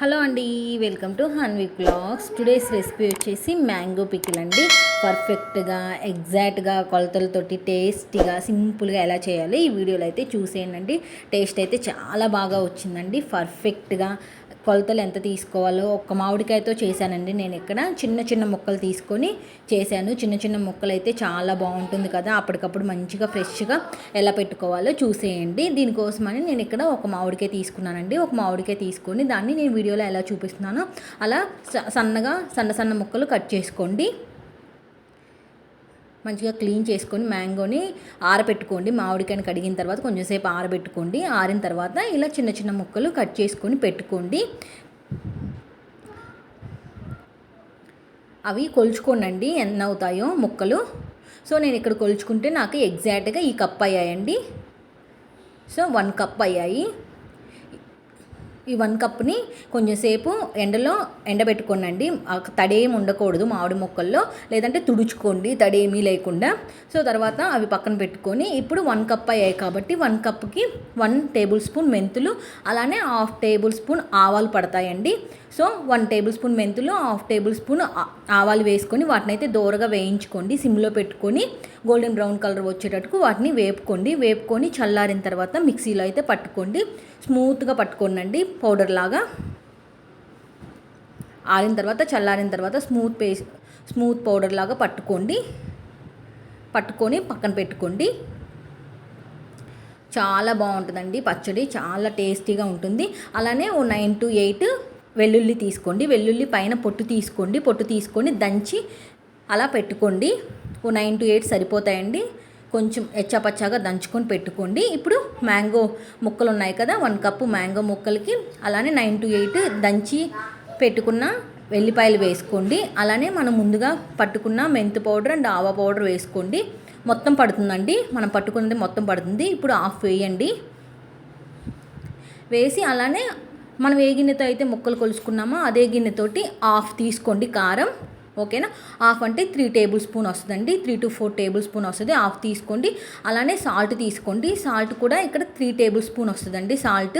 Hello అండి welcome to Hanvi blogs today's recipe వచ్చేసి mango pickle అండి పర్ఫెక్ట్గా ఎగ్జాక్ట్గా కొలతలతోటి టేస్టీగా సింపుల్గా ఎలా చేయాలి ఈ వీడియోలో అయితే చూసేయండి. టేస్ట్ అయితే చాలా బాగా వచ్చిందండి. పర్ఫెక్ట్గా కొలతలు ఎంత తీసుకోవాలో ఒక్క మామిడికాయతో చేశానండి నేను ఇక్కడ. చిన్న చిన్న ముక్కలు తీసుకొని చేశాను. చిన్న చిన్న ముక్కలు అయితే చాలా బాగుంటుంది కదా అప్పటికప్పుడు మంచిగా ఫ్రెష్గా ఎలా పెట్టుకోవాలో చూసేయండి. దీనికోసమని నేను ఇక్కడ ఒక మామిడికాయ తీసుకున్నానండి. ఒక మామిడికాయ తీసుకొని దాన్ని నేను వీడియోలో ఎలా చూపిస్తున్నానో అలా సన్నగా సన్న సన్న ముక్కలు కట్ చేసుకోండి. మంచిగా క్లీన్ చేసుకొని మ్యాంగోని ఆరబెట్టుకోండి మామిడికాయని కడిగిన తర్వాత కొంచెంసేపు ఆరబెట్టుకోండి. ఆరిన తర్వాత ఇలా చిన్న చిన్న ముక్కలు కట్ చేసుకొని పెట్టుకోండి. అవి కొలుచుకోనండి. ఎన్ని అవుతాయో ముక్కలు. సో నేను ఇక్కడ కొలుచుకుంటే నాకు ఎగ్జాక్ట్గా ఈ కప్ అయ్యాయండి. సో వన్ కప్ అయ్యాయి. ఈ వన్ కప్ని కొంచెంసేపు ఎండలో ఎండబెట్టుకోనండి. తడేమి ఉండకూడదు మామిడి మొక్కల్లో. లేదంటే తుడుచుకోండి తడేమీ లేకుండా. సో తర్వాత అవి పక్కన పెట్టుకొని ఇప్పుడు వన్ కప్ అయ్యాయి కాబట్టి వన్ కప్కి వన్ టేబుల్ స్పూన్ మెంతులు అలానే హాఫ్ టేబుల్ స్పూన్ ఆవాలు పడతాయండి. సో వన్ టేబుల్ స్పూన్ మెంతులు హాఫ్ టేబుల్ స్పూన్ ఆవాలు వేసుకొని వాటిని అయితే దూరగా వేయించుకోండి. సిమ్లో పెట్టుకొని గోల్డెన్ బ్రౌన్ కలర్ వచ్చేటట్టుకు వాటిని వేపుకోండి. వేపుకొని చల్లారిన తర్వాత మిక్సీలో అయితే పట్టుకోండి. స్మూత్గా పట్టుకోనండి పౌడర్ లాగా. ఆరిన తర్వాత చల్లారిన తర్వాత స్మూత్ పేస్ట్ స్మూత్ పౌడర్ లాగా పట్టుకోండి. పట్టుకొని పక్కన పెట్టుకోండి. చాలా బాగుంటుందండి పచ్చడి. చాలా టేస్టీగా ఉంటుంది. అలానే ఓ నైన్ టు ఎయిట్ వెల్లుల్లి తీసుకోండి. వెల్లుల్లి పైన పొట్టు తీసుకోండి. పొట్టు తీసుకొని దంచి అలా పెట్టుకోండి. ఓ నైన్ టు ఎయిట్ సరిపోతాయండి. కొంచెం ఎచ్చాపచ్చాగా దంచుకొని పెట్టుకోండి. ఇప్పుడు మ్యాంగో ముక్కలు ఉన్నాయి కదా వన్ కప్పు మ్యాంగో ముక్కలకి అలానే నైన్ టు ఎయిట్ దంచి పెట్టుకున్న వెల్లిపాయలు వేసుకోండి. అలానే మనం ముందుగా పట్టుకున్న మెంతు పౌడర్ అండ్ ఆవా పౌడర్ వేసుకోండి. మొత్తం పడుతుందండి. మనం పట్టుకున్నది మొత్తం పడుతుంది. ఇప్పుడు ఆఫ్ వేయండి. వేసి అలానే మనం ఏ గిన్నెతో అయితే ముక్కలు కొలుసుకున్నామో అదే గిన్నెతోటి హాఫ్ తీసుకోండి కారం ఓకేనా? హాఫ్ అంటే త్రీ టేబుల్ స్పూన్ వస్తుందండి. Three to four tablespoon వస్తుంది. హాఫ్ తీసుకోండి. అలానే సాల్ట్ తీసుకోండి. సాల్ట్ కూడా ఇక్కడ త్రీ టేబుల్ స్పూన్ వస్తుందండి సాల్ట్.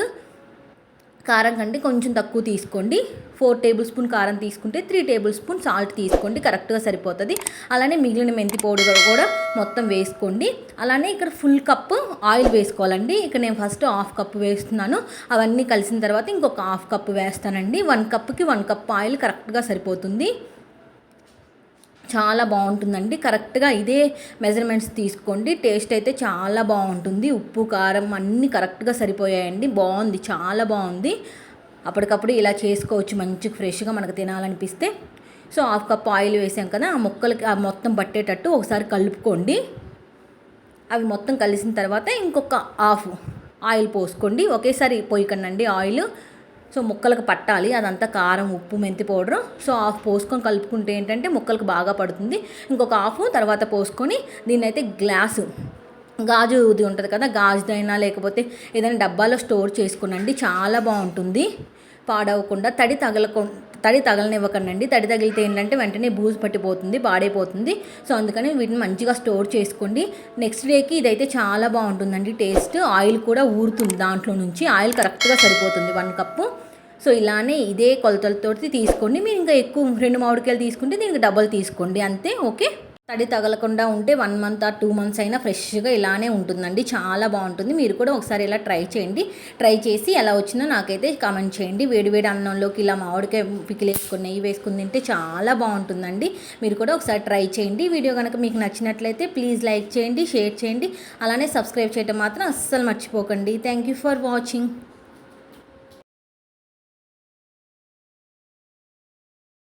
కారం కంటే కొంచెం తక్కువ తీసుకోండి. ఫోర్ టేబుల్ స్పూన్ కారం తీసుకుంటే త్రీ టేబుల్ స్పూన్ సాల్ట్ తీసుకోండి. కరెక్ట్గా సరిపోతుంది. అలానే మిగిలిన మెంతి పౌడర్ కూడా మొత్తం వేసుకోండి. అలానే ఇక్కడ ఫుల్ కప్పు ఆయిల్ వేసుకోవాలండి. ఇక్కడ నేను ఫస్ట్ హాఫ్ కప్ వేస్తున్నాను. అవన్నీ కలిసిన తర్వాత ఇంకొక హాఫ్ కప్ వేస్తానండి. వన్ కప్కి వన్ కప్ ఆయిల్ కరెక్ట్గా సరిపోతుంది. చాలా బాగుంటుందండి. కరెక్ట్గా ఇదే మెజర్మెంట్స్ తీసుకోండి. టేస్ట్ అయితే చాలా బాగుంటుంది. ఉప్పు కారం అన్నీ కరెక్ట్గా సరిపోయాయండి. బాగుంది. చాలా బాగుంది. అప్పటికప్పుడు ఇలా చేసుకోవచ్చు. మంచిగా ఫ్రెష్గా మనకు తినాలనిపిస్తే. సో హాఫ్ కప్ ఆయిల్ వేసాం కదా ఆ మొక్కలకి ఆ మొత్తం పట్టేటట్టు ఒకసారి కలుపుకోండి. అవి మొత్తం కలిసిన తర్వాత ఇంకొక హాఫ్ ఆయిల్ పోసుకోండి. ఒకేసారి పోయికండి ఆయిల్. సో ముక్కలకు పట్టాలి. అదంతా కారం ఉప్పు మెంతి పౌడర్. సో హాఫ్ పోసుకొని కలుపుకుంటే ఏంటంటే ముక్కలకు బాగా పడుతుంది. ఇంకొక హాఫ్ తర్వాత పోసుకొని దీన్ని అయితే గ్లాసు గాజుది ఉంటుంది కదా గాజుదైనా లేకపోతే ఏదైనా డబ్బాలో స్టోర్ చేసుకునండి. చాలా బాగుంటుంది. పాడవకుండా తడి తగలకు తడి తగలనివ్వకండి తడి తగిలితే ఏంటంటే వెంటనే బూజు పట్టిపోతుంది పాడైపోతుంది. సో అందుకని వీటిని మంచిగా స్టోర్ చేసుకోండి. నెక్స్ట్ డేకి ఇదైతే చాలా బాగుంటుందండి టేస్ట్. ఆయిల్ కూడా ఊరుతుంది దాంట్లో నుంచి. ఆయిల్ కరెక్ట్గా సరిపోతుంది వన్ కప్పు. సో ఇలానే ఇదే కొలతలతో తీసుకోండి. మీరు ఇంకా ఎక్కువ రెండు మామిడికాయలు తీసుకుంటే దీనికి డబల్ తీసుకోండి. అంతే ఓకే? తడి తగలకుండా ఉంటే one month or two months అయినా ఫ్రెష్గా ఇలానే ఉంటుందండి. చాలా బాగుంటుంది. మీరు కూడా ఒకసారి ఇలా ట్రై చేయండి. ట్రై చేసి ఎలా వచ్చిందో నాకైతే కామెంట్ చేయండి. వేడివేడి అన్నంలోకి ఇలా మామిడికాయ పికిలు వేసుకుని నెయ్యి వేసుకుని తింటే చాలా బాగుంటుందండి. మీరు కూడా ఒకసారి ట్రై చేయండి. వీడియో కనుక మీకు నచ్చినట్లయితే ప్లీజ్ లైక్ చేయండి షేర్ చేయండి. అలానే సబ్స్క్రైబ్ చేయడం మాత్రం అస్సలు మర్చిపోకండి. Thank you for watching.